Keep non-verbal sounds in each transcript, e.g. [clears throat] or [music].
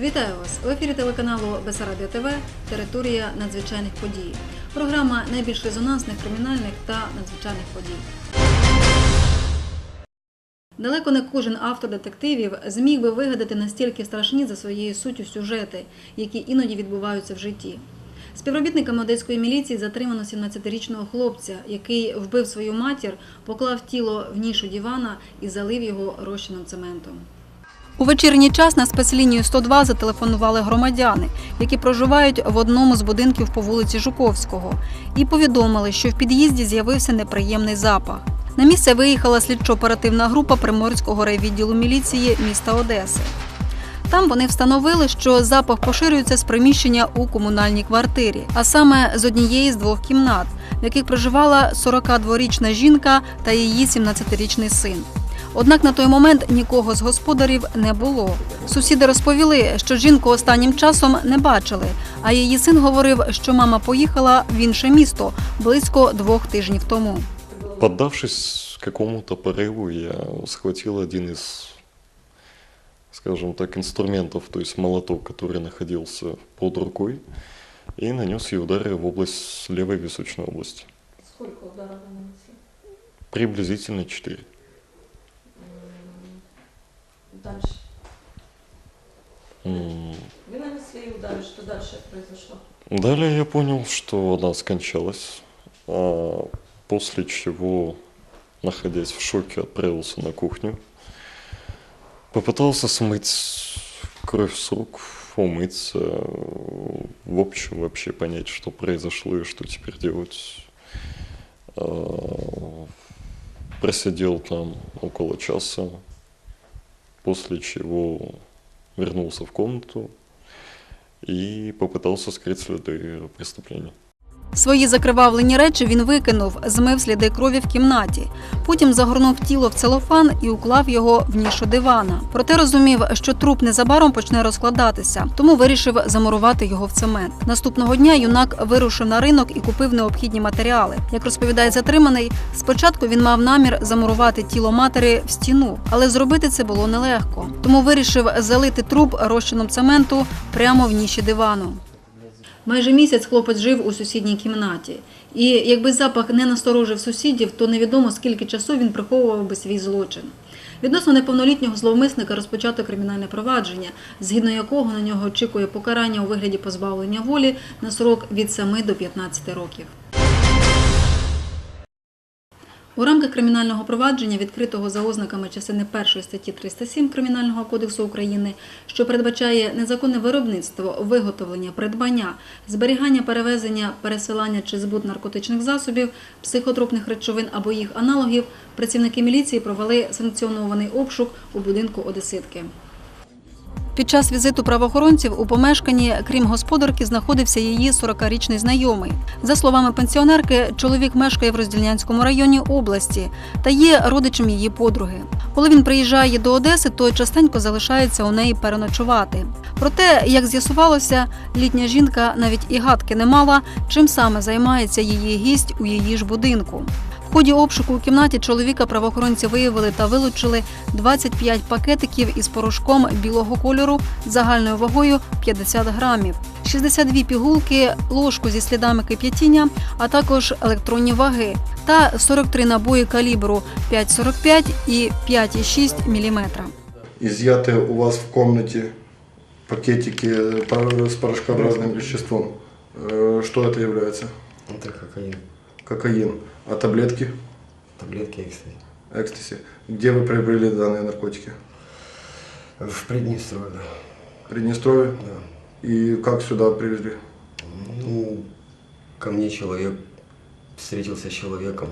Вітаю вас в ефірі телеканалу Бесарабія ТВ Територія надзвичайних подій. Програма найбільш резонансних кримінальних та надзвичайних подій. Далеко не кожен автор детективів зміг би вигадати настільки страшні за своєю суттю сюжети, які іноді відбуваються в житті. Співробітниками одеської міліції затримано 17-річного хлопця, який вбив свою матір, поклав тіло в нішу дивана і залив його розчином цементом. У вечірній час на спецлінію 102 зателефонували громадяни, які проживають в одному з будинків по вулиці Жуковського, і повідомили, що в під'їзді з'явився неприємний запах. На місце виїхала слідчо-оперативна група Приморського райвідділу міліції міста Одеси. Там вони встановили, що запах поширюється з приміщення у комунальній квартирі, а саме з однієї з двох кімнат, в яких проживала 42-річна жінка та її 17-річний син. Однак на той момент нікого з господарів не було. Сусіди розповіли, що жінку останнім часом не бачили, а її син говорив, що мама поїхала в інше місто близько двох тижнів тому. Поддавшись какому-то порыву, я схватил один из, скажем так, инструментов, то есть молоток, который находился под рукой, и нанес ей удары в область левой височной области. Сколько ударов вы нанесли? Приблизительно 4. Дальше. М, Вы нанесли удар, что дальше произошло? Далее я понял, что она скончалась, а после чего, находясь в шоке, отправился на кухню. Попытался смыть кровь с рук, умыться, в общем вообще понять, что произошло и что теперь делать. А, Просидел там около часа, после чего вернулся в комнату и попытался скрыть следы преступления. Свої закривавлені речі він викинув, змив сліди крові в кімнаті. Потім загорнув тіло в целофан і уклав його в нішу дивана. Проте розумів, що труп незабаром почне розкладатися, тому вирішив замурувати його в цемент. Наступного дня юнак вирушив на ринок і купив необхідні матеріали. Як розповідає затриманий, спочатку він мав намір замурувати тіло матері в стіну, але зробити це було нелегко. Тому вирішив залити труп розчином цементу прямо в ніші дивану. Майже місяць хлопець жив у сусідній кімнаті. І якби запах не насторожив сусідів, то невідомо скільки часу він приховував би свій злочин. Відносно неповнолітнього зловмисника розпочато кримінальне провадження, згідно якого на нього очікує покарання у вигляді позбавлення волі на срок від 7 до 15 років. У рамках кримінального провадження, відкритого за ознаками частини 1 статті 307 Кримінального кодексу України, що передбачає незаконне виробництво, виготовлення, придбання, зберігання, перевезення, пересилання чи збут наркотичних засобів, психотропних речовин або їх аналогів, працівники міліції провели санкціонований обшук у будинку Одеситки. Під час візиту правоохоронців у помешканні, крім господарки, знаходився її 40-річний знайомий. За словами пенсіонерки, чоловік мешкає в Роздільнянському районі області та є родичем її подруги. Коли він приїжджає до Одеси, то частенько залишається у неї переночувати. Проте, як з'ясувалося, літня жінка навіть і гадки не мала, чим саме займається її гість у її ж будинку В ході обшуку у кімнаті чоловіка правоохоронці виявили та вилучили 25 пакетиків із порошком білого кольору загальною вагою 50 грамів, 62 пігулки, ложку зі слідами кип'ятіння, а також електронні ваги та 43 набої калібру 5,45 і 5,6 мм. изъяты у вас в комнате пакетики пор- с порошкообразным веществом. Э, Что это является? Это кокаин. Кокаин. А таблетки? Таблетки экстази. Экстаси. Где вы приобрели данные наркотики? В Приднестровье. Приднестровье? Да. И как сюда привезли? Ну, ко мне человек встретился с человеком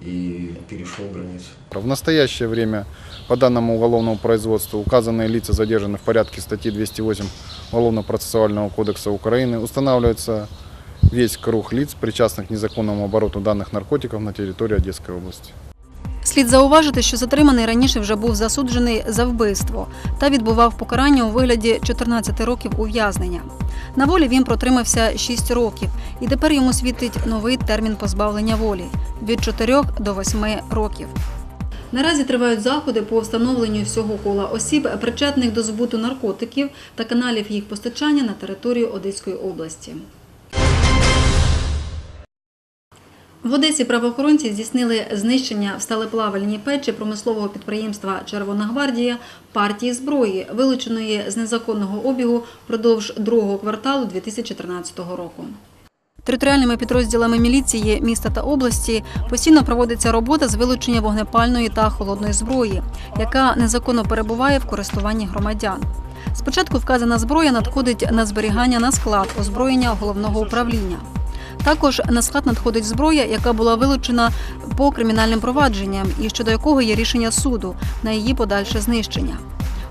и перешел границу. В настоящее время по данному уголовному производству указанные лица задержаны в порядке статьи 208 Уголовно-процессуального кодекса Украины. Устанавливается весь круг лиц, причастных к незаконному обороту данных наркотиков на территории Одесской области. Слід зауважити, що затриманий раніше вже був засуджений за вбивство та відбував покарання у вигляді 14 років ув'язнення. На волі він протримався 6 років, і тепер йому світить новий термін позбавлення волі від 4 до 8 років. Наразі тривають заходи по встановленню всього кола осіб, причетних до збуту наркотиків та каналів їх постачання на територію Одеської області. В Одесі правоохоронці здійснили знищення в сталеплавальній печі промислового підприємства Червона гвардія партії зброї, вилученої з незаконного обігу впродовж другого кварталу 2013 року. Територіальними підрозділами міліції міста та області постійно проводиться робота з вилучення вогнепальної та холодної зброї, яка незаконно перебуває в користуванні громадян. Спочатку вказана зброя надходить на зберігання на склад озброєння головного управління. Також на склад надходить зброя, яка була вилучена по кримінальним провадженням і щодо якого є рішення суду на її подальше знищення.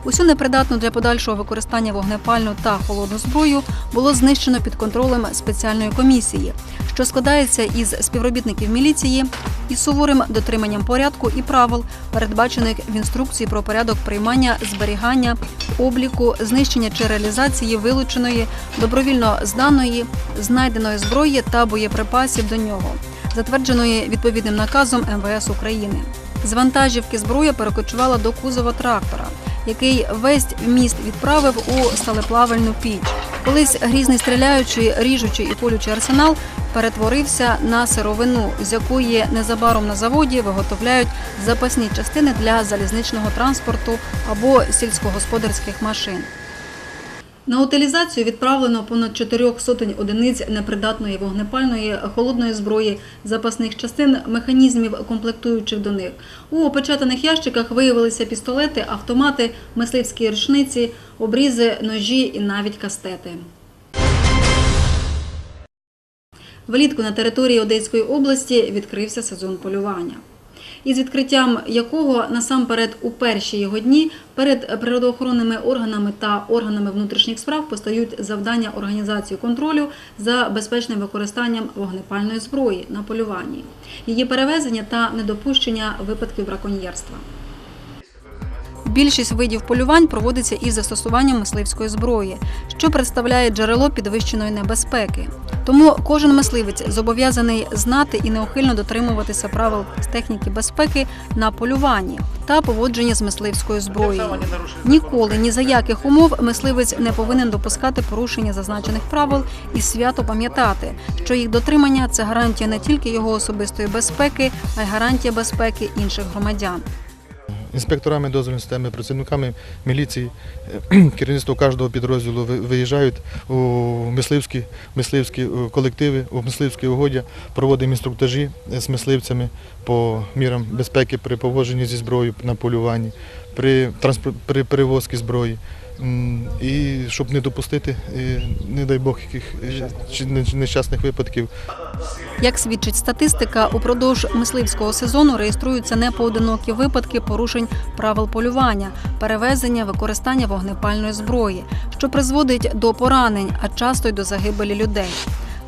Усю непридатну для подальшого використання вогнепальну та холодну зброю було знищено під контролем спеціальної комісії, що складається із співробітників міліції із суворим дотриманням порядку і правил, передбачених в інструкції про порядок приймання, зберігання, обліку, знищення чи реалізації вилученої, добровільно зданої, знайденої зброї та боєприпасів до нього, затвердженої відповідним наказом МВС України. З вантажівки зброя перекочувала до кузова трактора, який весь вміст відправив у сталеплавальну піч. Колись грізний стріляючий, ріжучий і колючий арсенал перетворився на сировину, з якої незабаром на заводі виготовляють запасні частини для залізничного транспорту або сільськогосподарських машин. На утилізацію відправлено понад чотирьох сотень одиниць непридатної вогнепальної холодної зброї, запасних частин, механізмів, комплектуючих до них. У опечатаних ящиках виявилися пістолети, автомати, мисливські рушниці, обрізи, ножі і навіть кастети. Влітку на території Одеської області відкрився сезон полювання. Із відкриттям якого насамперед у перші його дні перед природоохоронними органами та органами внутрішніх справ постають завдання організації контролю за безпечним використанням вогнепальної зброї на полюванні, її перевезення та недопущення випадків браконьєрства. Більшість видів полювань проводиться із застосуванням мисливської зброї, що представляє джерело підвищеної небезпеки. Тому кожен мисливець зобов'язаний знати і неухильно дотримуватися правил з техніки безпеки на полюванні та поводження з мисливською зброєю. Ніколи ні за яких умов мисливець не повинен допускати порушення зазначених правил і свято пам'ятати, що їх дотримання це гарантія не тільки його особистої безпеки, а й гарантія безпеки інших громадян. Інспекторами дозвільної системи, працівниками міліції, [clears throat] керівництво кожного підрозділу виїжджають у мисливські, мисливські е, колективи, у мисливські угоддя, проводимо інструктажі з мисливцями по мірам безпеки при поводженні зі зброєю на полюванні, при, при перевозці зброї. І щоб не допустити, не дай Бог, яких е, нещасних випадків, Як свідчить статистика, упродовж мисливського сезону реєструються непоодинокі випадки порушень правил полювання, перевезення, використання вогнепальної зброї, що призводить до поранень, а часто й до загибелі людей.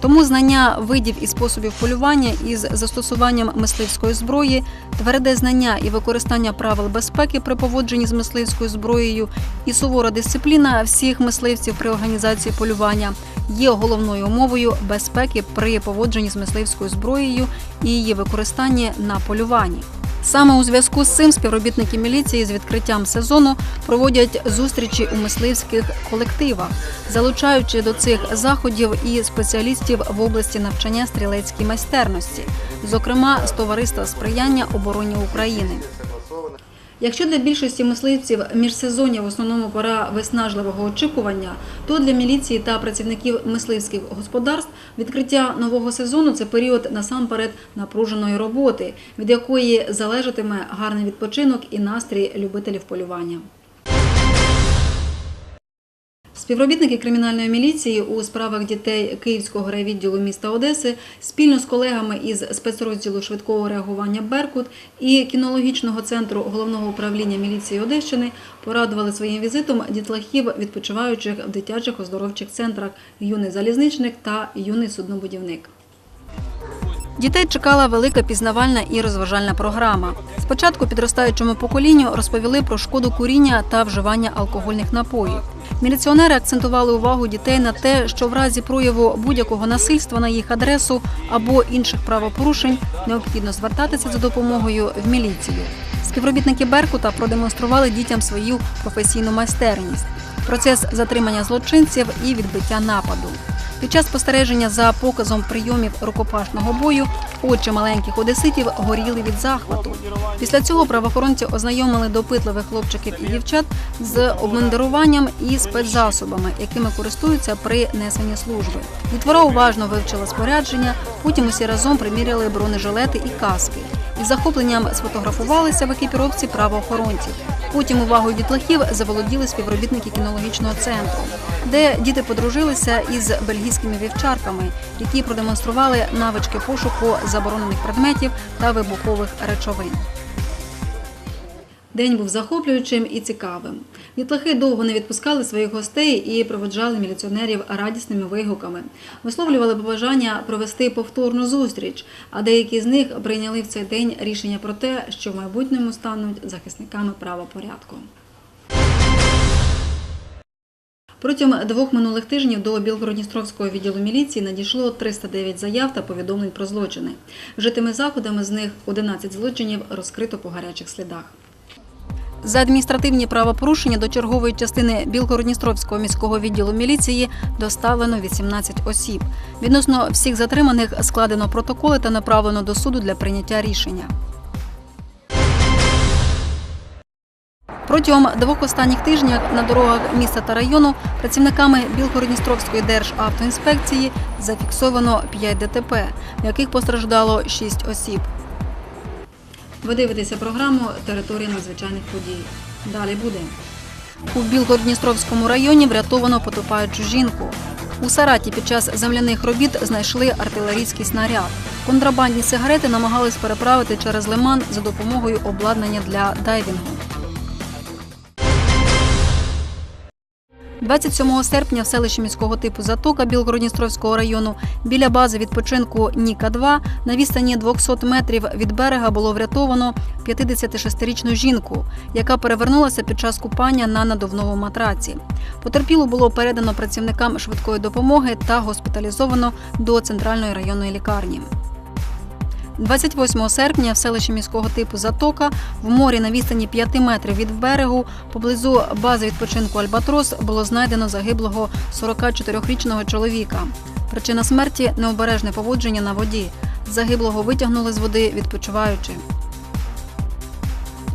Тому знання видів і способів полювання із застосуванням мисливської зброї, тверде знання і використання правил безпеки при поводженні з мисливською зброєю і сувора дисципліна всіх мисливців при організації полювання є головною умовою безпеки при поводженні з мисливською зброєю і її використанні на полюванні. Саме у зв'язку з цим співробітники міліції з відкриттям сезону проводять зустрічі у мисливських колективах, залучаючи до цих заходів і спеціалістів в області навчання стрілецькій майстерності, зокрема з товариства сприяння обороні України. Якщо для більшості мисливців міжсезоння в основному пора виснажливого очікування, то для міліції та працівників мисливських господарств відкриття нового сезону це період насамперед напруженої роботи, від якої залежатиме гарний відпочинок і настрій любителів полювання. Співробітники кримінальної міліції у справах дітей Київського райвідділу міста Одеси спільно з колегами із спецрозділу швидкого реагування Беркут і кінологічного центру головного управління міліції Одещини порадували своїм візитом дітлахів, відпочиваючих в дитячих оздоровчих центрах юний залізничник та юний суднобудівник. Дітей чекала велика пізнавальна і розважальна програма. Спочатку підростаючому поколінню розповіли про шкоду куріння та вживання алкогольних напоїв. Міліціонери акцентували увагу дітей на те, що в разі прояву будь-якого насильства на їх адресу або інших правопорушень необхідно звертатися за допомогою в міліцію. Співробітники Беркута продемонстрували дітям свою професійну майстерність, процес затримання злочинців і відбиття нападу. Під час спостереження за показом прийомів рукопашного бою очі маленьких одеситів горіли від захвату. Після цього правоохоронці ознайомили допитливих хлопчиків і дівчат з обмундируванням і спецзасобами, якими користуються при несенні служби. Дітвора уважно вивчила спорядження, потім усі разом приміряли бронежилети і каски. Із захопленням сфотографувалися в екіпіровці правоохоронців. Потім увагою дітлахів заволоділи співробітники кінологічного центру, де діти подружилися із бельгійськими вівчарками, які продемонстрували навички пошуку заборонених предметів та вибухових речовин. День був захоплюючим і цікавим. Дітлахи довго не відпускали своїх гостей і проводжали міліціонерів радісними вигуками, висловлювали побажання провести повторну зустріч, а деякі з них прийняли в цей день рішення про те, що в майбутньому стануть захисниками правопорядку. Протягом двох минулих тижнів до Білгородністровського відділу міліції надійшло 309 заяв та повідомлень про злочини. Вжитими заходами з них 11 злочинів розкрито по гарячих слідах. За адміністративні правопорушення до чергової частини Білгородністровського міського відділу міліції доставлено 18 осіб. Відносно всіх затриманих складено протоколи та направлено до суду для прийняття рішення. Протягом двох останніх тижнів на дорогах міста та району працівниками Білгородністровської державтоінспекції зафіксовано 5 ДТП, в яких постраждало 6 осіб. Ви дивитеся програму Територія надзвичайних подій. Далі буде. У Білгородністровському районі врятовано потопаючу жінку. У Сараті під час земляних робіт знайшли артилерійський снаряд. Контрабандні сигарети намагались переправити через лиман за допомогою обладнання для дайвінгу. 27 серпня в селищі міського типу Затока Білгородністровського району біля бази відпочинку Ніка-2 на відстані 200 метрів від берега було врятовано 56-річну жінку, яка перевернулася під час купання на надувному матраці. Потерпілу було передано працівникам швидкої допомоги та госпіталізовано до центральної районної лікарні. 28 серпня в селищі міського типу Затока в морі на відстані 5 метрів від берегу поблизу бази відпочинку Альбатрос було знайдено загиблого 44-річного чоловіка. Причина смерті необережне поводження на воді. Загиблого витягнули з води відпочиваючи.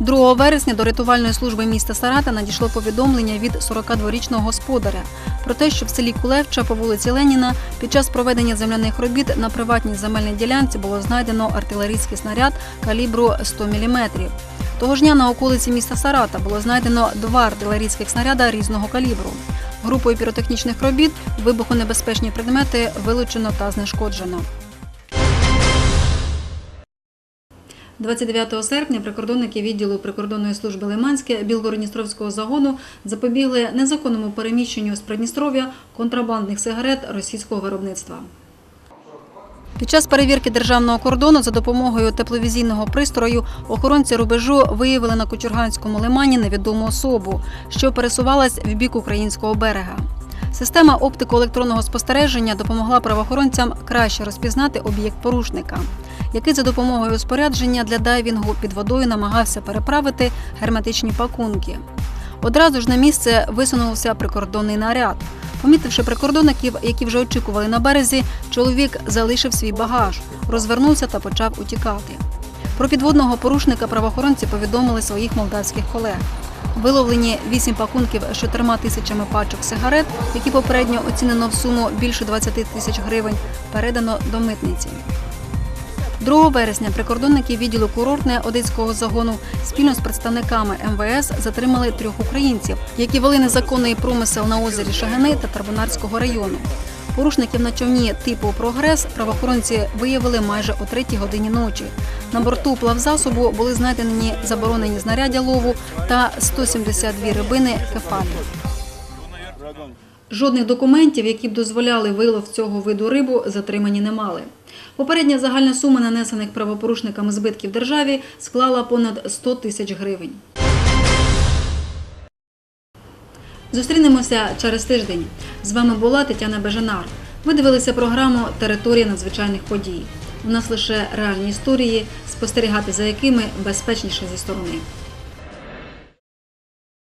2 вересня до рятувальної служби міста Сарата надійшло повідомлення від 42-річного господаря про те, що в селі Кулевча по вулиці Леніна під час проведення земляних робіт на приватній земельній ділянці було знайдено артилерійський снаряд калібру 100 мм. Того ж дня на околиці міста Сарата було знайдено два артилерійських снаряда різного калібру. Групою піротехнічних робіт вибухонебезпечні предмети вилучено та знешкоджено. 29 серпня прикордонники відділу прикордонної служби Лиманське Білгородністровського загону запобігли незаконному переміщенню з Придністров'я контрабандних сигарет російського виробництва. Під час перевірки державного кордону за допомогою тепловізійного пристрою охоронці рубежу виявили на Кучурганському лимані невідому особу, що пересувалась в бік українського берега. Система оптико-електронного спостереження допомогла правоохоронцям краще розпізнати об'єкт порушника, який за допомогою спорядження для дайвінгу під водою намагався переправити герметичні пакунки. Одразу ж на місце висунувся прикордонний наряд. Помітивши прикордонників, які вже очікували на березі, чоловік залишив свій багаж, розвернувся та почав утікати. Про підводного порушника правоохоронці повідомили своїх молдавських колег. Виловлені вісім пакунків з чотирма тисячами пачок сигарет, які попередньо оцінено в суму більше 20 тисяч гривень, передано до митниці. 2 вересня прикордонники відділу курортне одеського загону спільно з представниками МВС затримали трьох українців, які вели незаконний промисел на озері Шагани та Тарбунарського району. Порушників на човні типу Прогрес правоохоронці виявили майже о третій годині ночі. На борту плавзасобу були знайдені заборонені знаряддя лову та 172 рибини кефалі. Жодних документів, які б дозволяли вилов цього виду рибу, затримані не мали. Попередня загальна сума нанесених правопорушниками збитків державі склала понад 100 тисяч гривень. Зустрінемося через тиждень. З вами була Тетяна Бежанар. Ви дивилися програму Територія надзвичайних подій. У нас лише реальні історії, спостерігати за якими безпечніше зі сторони.